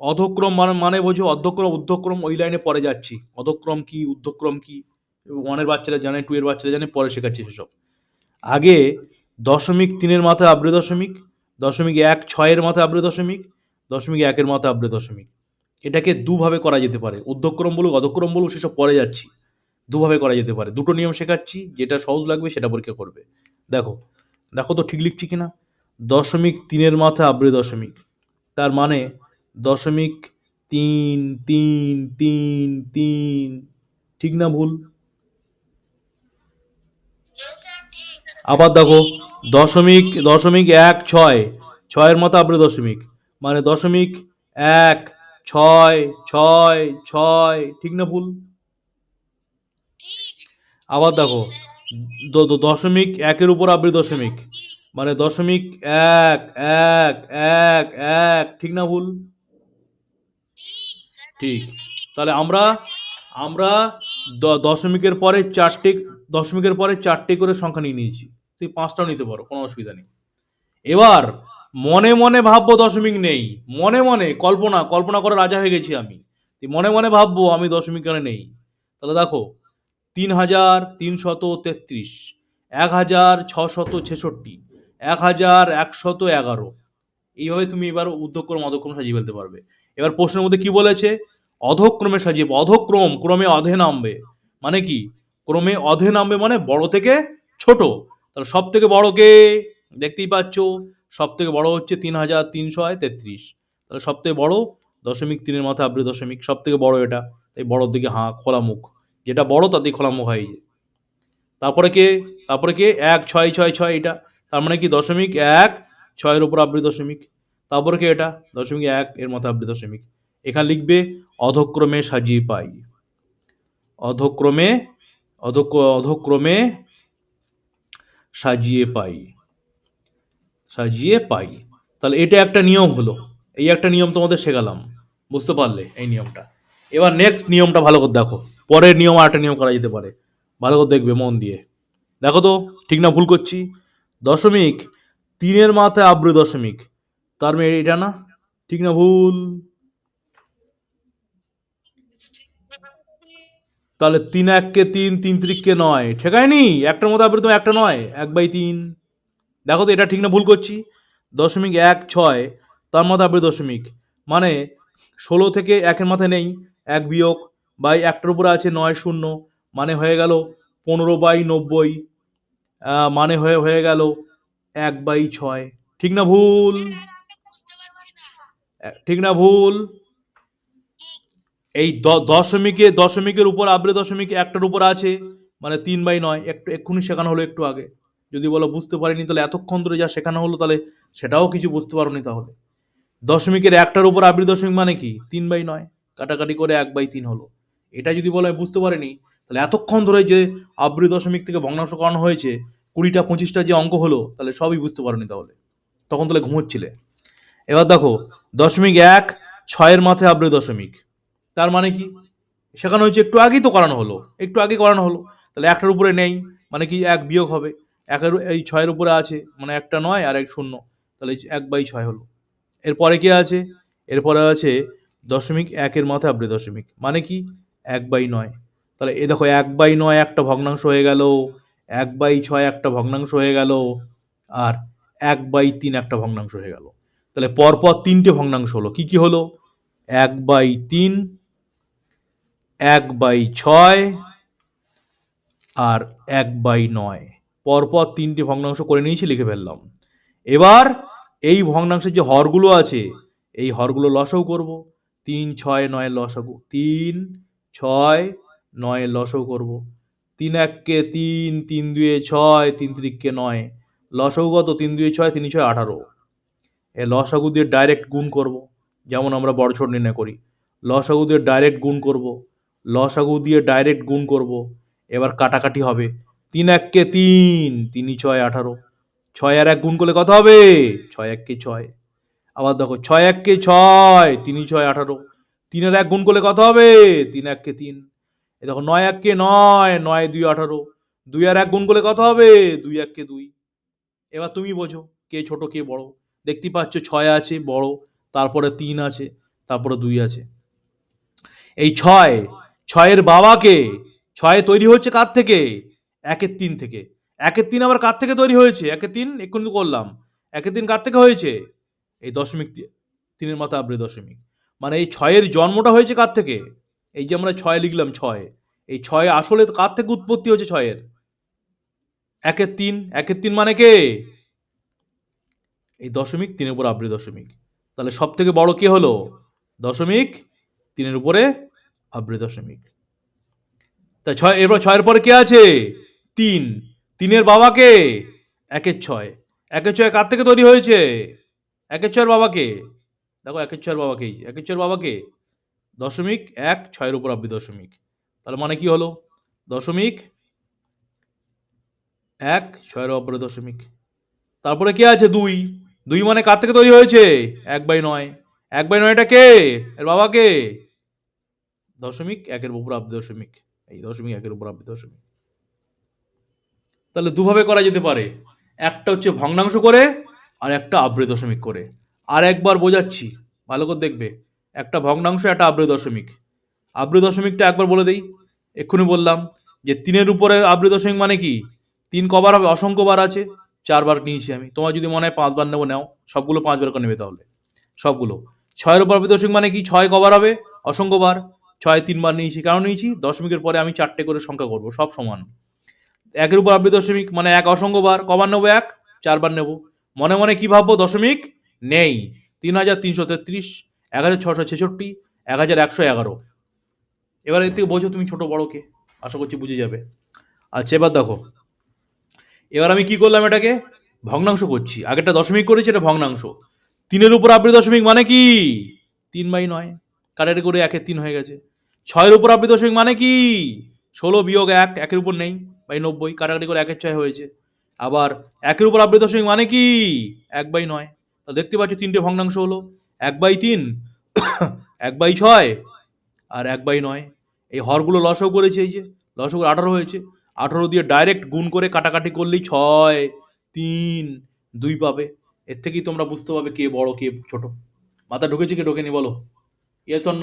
অধক্রম মানে মানে বোঝো অধ্যক্রম উদ্ধক্রম ওই লাইনে পরে যাচ্ছি। অধক্রম কি, উদ্ধক্রম কি? ওয়ানের বাচ্চারা জানে টু এর বাচ্চারা জানে, পরে শেখাচ্ছি সেসব। আগে দশমিক তিনের মাথায় আব্রে দশমিক দশমিক এক ছয়ের মাথায় আব্রে দশমিক দশমিক একের মাথায় আব্রে দশমিক এটাকে দুভাবে করা যেতে পারে। উদ্ধক্রম বলুক, অধক্রম বলুক, সেসব পরে যাচ্ছি। দুভাবে করা যেতে পারে। দুটো নিয়ম শেখাচ্ছি, যেটা সহজ লাগবে সেটা পরীক্ষা করবে। দেখো দেখো তো ঠিক লিখছি কিনা? দশমিক তিনের মাথায় আব্রে দশমিক তার মানে দশমিক তিন তিন তিন তিন। ঠিক না ভুল? আবার দেখো, দশমিক দশমিক এক, ছয়। ছয়ের মতো আব্রে দশমিক। মানে দশমিক এক, ছয় ছয় ছয়। ঠিক না ভুল? আবার দেখো দশমিক একের উপর আব্রে দশমিক। মানে দশমিক এক এক এক এক। ঠিক না ভুল? ঠিক। তাহলে আমরা আমরা দশমিকের পরে চারটে, দশমিকের পরে চারটে করে সংখ্যা নিয়ে নিয়েছি। তুই পাঁচটাও নিতে পারো, কোনো অসুবিধা নেই। এবার, মনে মনে ভাববো দশমিক নেই। মনে মনে, কল্পনা কল্পনা করে রাজা হয়ে গেছি আমি। মনে মনে ভাববো আমি দশমিক কেন নেই। তাহলে দেখো, তিন হাজার তিনশত তেত্রিশ, এক হাজার ছশত ছেষট্টি, এক হাজার একশত এগারো। এইভাবে তুমি এবার উদ্যোগ করে অধক্রম সাজিয়ে ফেলতে পারবে। এবার প্রশ্নের মধ্যে কি বলেছে? অধক্রমে সাজিয়ে, অধক্রম, ক্রমে অধে নামবে। মানে কি? ক্রমে অধে নামবে মানে বড় থেকে ছোট। তাহলে সব থেকে বড় কে? দেখতেই পাচ্ছ সব থেকে বড় হচ্ছে তিন হাজার তিনশো হয় তেত্রিশ। তাহলে সব থেকে বড় দশমিক তিনের মাথা আব্রি দশমিক সব থেকে বড় এটা। তাই বড়র দিকে হাঁ, খোলা মুখ। যেটা বড় তাতেই খোলা মুখ হয়। তারপরে কে? তারপরে কে? এক, ছয় ছয় ছয় এটা। তার মানে কি? দশমিক এক, ছয়ের উপর আব্রি দশমিক। তারপরে কি এটা? দশমিক এক, এর মাথায় আব্রি দশমিক। এখানে লিখবে, অধক্রমে সাজিয়ে পাই। অধক্রমে, অধক, অধক্রমে সাজিয়ে পাই। সাজিয়ে পাই। তাহলে এটা একটা নিয়ম হলো। এই একটা নিয়ম তোমাদের শেখালাম। বুঝতে পারলে এই নিয়মটা। এবার নেক্সট নিয়মটা ভালো করে দেখো। পরের নিয়ম আর একটা নিয়ম করা যেতে পারে। ভালো করে দেখবে মন দিয়ে। দেখো তো, ঠিক না ভুল করছি? দশমিক, তিনের মাথায় আব্রু দশমিক। তার মানে এটা না? ঠিক না ভুল? তাহলে তিন এককে তিন তিন ত্রিককে নয়। ঠেকায়নি? একটার মধ্যে আব্রু তো একটা নয়। এক বাই তিন। দেখো তো এটা ঠিক না ভুল করছি। দশমিক এক ছয়, তার মাথায় আব্রু দশমিক। মানে ষোলো থেকে একের মাথায় নেই, এক বিয়োগ বাই একটার উপরে আছে নয় শূন্য। মানে হয়ে গেল পনেরো বাই নব্বই। মানে হয়ে হয়ে গেল এক বাই ছয়। ঠিক না ভুল? ঠিক না ভুল? এই দশমিকে, দশমিকের উপর আব্রে দশমিক একটার উপর আছে মানে তিন বাই নয়, একটু, এক্ষুনি শেখানো হলো একটু আগে। যদি বলো বুঝতে পারিনি, তাহলে এতক্ষণ ধরে যা শেখানো হলো, তাহলে সেটাও কিছু বুঝতে পারোনি তাহলে। দশমিকের একটার উপর আব্রি দশমিক মানে কি? তিন বাই নয়, কাটাকাটি করে এক বাই তিন হলো। এটা যদি বলো আমি বুঝতে পারিনি, তাহলে এতক্ষণ ধরে যে আব্রি দশমিক থেকে ভগ্নাংশ করানো হয়েছে, কুড়িটা, পঁচিশটা যে অঙ্ক হলো, তাহলে সবই বুঝতে পারোনি তাহলে। তখন তাহলে ঘুমোচ্ছিলে। এবার দেখো দশমিক এক, ছয়ের মাথায় আব্রি দশমিক। তার মানে কি? সেখানে হয়েছে একটু আগেই তো করানো হলো। একটু আগে করানো হলো। তাহলে একটার উপরে নেই মানে কি এক বিয়োগ হবে। একের এই ছয়ের উপরে আছে মানে একটা নয় আর এক শূন্য। তাহলে এক বাই ছয় হলো। এরপরে কি আছে? এরপরে আছে দশমিক একের মাথায় আব্রে দশমিক। মানে কি? এক বাই নয়। তাহলে এ দেখো, এক বাই নয় একটা ভগ্নাংশ হয়ে গেল। এক বাই ছয় একটা ভগ্নাংশ হয়ে গেল। আর এক বাই তিন একটা ভগ্নাংশ হয়ে গেল। তাহলে পরপর তিনটে ভগ্নাংশ হলো। কি কি হলো? এক বাই তিন, এক বাই ছয় আর এক বাই নয়। পরপর তিনটে ভগ্নাংশ করে নিয়েছি, লিখে ফেললাম। এবার এই ভগ্নাংশের যে হরগুলো আছে, এই হরগুলো লসাও করব। তিন, ছয়, নয় লসাগু, তিন, ছয়, নয় লসও করব। তিন এককে তিন তিন দুয়ে ছয়, তিন ত্রিককে নয়। লসাগু কত? তিন দুয়ে ছয়, তিন ছয়, আঠারো। এ লসাগু দিয়ে ডাইরেক্ট গুণ করব, যেমন আমরা বড় ছোট নির্ণয় করি। লসাগু দিয়ে ডাইরেক্ট গুণ করব, লসাগু দিয়ে ডাইরেক্ট গুণ করব, এবার কাটাকাটি হবে। তিন এককে তিন তিনই ছয় আঠারো। ছয় আর এক গুণ করলে কত হবে? ছয় এককে ছয়। আবার দেখো, ছয় এককে ছয় তিনই ছয় আঠারো। তিনের এক গুণ করলে কত হবে? তিন এককে তিন। এ দেখো, নয় এককে নয় নয় দুই আঠারো। দুই আর এক গুণ করলে কত হবে? দুই এককে দুই। এবার তুমি বোঝো, কে ছোট, কে বড়। দেখতেই পাচ্ছ ছয় আছে, বড়, তারপরে তিন আছে, তারপরে দুই আছে। এই ছয়, ছয়ের বাবাকে, ছয় তৈরি হচ্ছে কার থেকে? একের তিন থেকে। একের তিন আবার কার থেকে তৈরি হয়েছে? একের তিন, এক্ষুনি করলাম। একের তিন কার থেকে হয়েছে? এই দশমিক তিনের মাথা আবৃ দশমিক। মানে এই ছয়ের জন্মটা হয়েছে কার থেকে? এই যে আমরা ছয় লিখলাম, ছয়। এই ছয় আসলে কার থেকে উৎপত্তি হয়েছে ছয়ের? একের তিন একের তিন মানে কে? এই দশমিক তিনের উপর আবৃ দশমিক। তাহলে সব থেকে বড় কে হলো? দশমিক তিনের উপরে আবৃ দশমিক। তা ছয়, এরপর ছয়ের পরে কে আছে? তিন। তিনের বাবাকে একের ছয়। একের ছয় কার থেকে তৈরি হয়েছে? একের ছয়ের বাবাকে দেখো, একের ছয়ের বাবাকেই একের ছয়ের বাবাকে দশমিক এক, ছয়ের উপর আবৃ দশমিক। তাহলে মানে কি হলো? দশমিক এক, ছয়ের অপরে দশমিক। তারপরে কে আছে? দুই। দুই মানে কার থেকে তৈরি হয়েছে? এক বাই নয়। এক বাই নয়টা কে? এর বাবা কে? দশমিক একের উপর আবৃ দশমিক। এই দশমিক একের উপর আবৃ দশমিক। তাহলে দুভাবে করা যেতে পারে। একটা হচ্ছে ভগ্নাংশ করে, আর একটা আবৃ দশমিক করে। আর একবার বোঝাচ্ছি, ভালো করে দেখবে। একটা ভগ্নাংশ, একটা আবৃ দশমিক। আবৃ দশমিকটা একবার বলে দেই। এক্ষুনি বললাম যে তিনের উপরে আবৃ দশমিক মানে কি? তিন কবার হবে, অসংখ্য বার আছে। চারবার নিয়েছি আমি। তোমার যদি মনে হয় পাঁচবার নেব, নাও। সবগুলো পাঁচবার করে নেবে তাহলে। সবগুলো। ছয়ের উপর দশমিক মানে কি? ছয় কবার হবে? অসংখ্য বার ছয় তিনবার নিয়েছি। কেন নিয়েছি? দশমিকের পরে আমি চারটে করে সংখ্যা করব, সব সমান। একের উপর আবৃ দশমিক মানে এক অসংখ্য বার কবার নেব এক? চারবার নেব। মনে মনে কি ভাববো? দশমিক নেই। তিন হাজার তিনশো তেত্রিশ, এক হাজার ছশো ছেষট্টি, এক হাজার একশো এগারো। এবার এর থেকে বোঝো তুমি ছোট বড় কে। আশা করছি বুঝে যাবে। আচ্ছা এবার দেখো। এবার আমি কি করলাম এটাকে? ভগ্নাংশ করছি। আগেরটা দশমিক করেছি, এটা ভগ্নাংশ। তিনের উপর আবৃ দশমিক মানে কি? তিন বাই নয়। কাটারি করে একের তিন হয়ে গেছে। ছয়ের উপর আবৃ দশমিক মানে কি? ষোলো বিয়োগ এক, একের উপর নেই, বাই নব্বই। কাটাকাটি করে একের ছয় হয়েছে। আবার একের উপর আবৃ দশমিক মানে কি? এক বাই নয়। তা দেখতে পাচ্ছ তিনটে ভগ্নাংশ হলো। এক বাই তিন, এক বাই ছয় আর এক বাই নয়। এই হরগুলো লসও করেছে, এই যে লসও করে আঠারো হয়েছে। আঠারো দিয়ে ডাইরেক্ট গুণ করে কাটাকাটি করলেই ছয়, তিন, দুই পাবে। এর থেকেই তোমরা বুঝতে পারবে কে বড়, কে ছোট। মাথা ঢুকেছে কি ঢোকেনি বলো? ইয়েস অন্য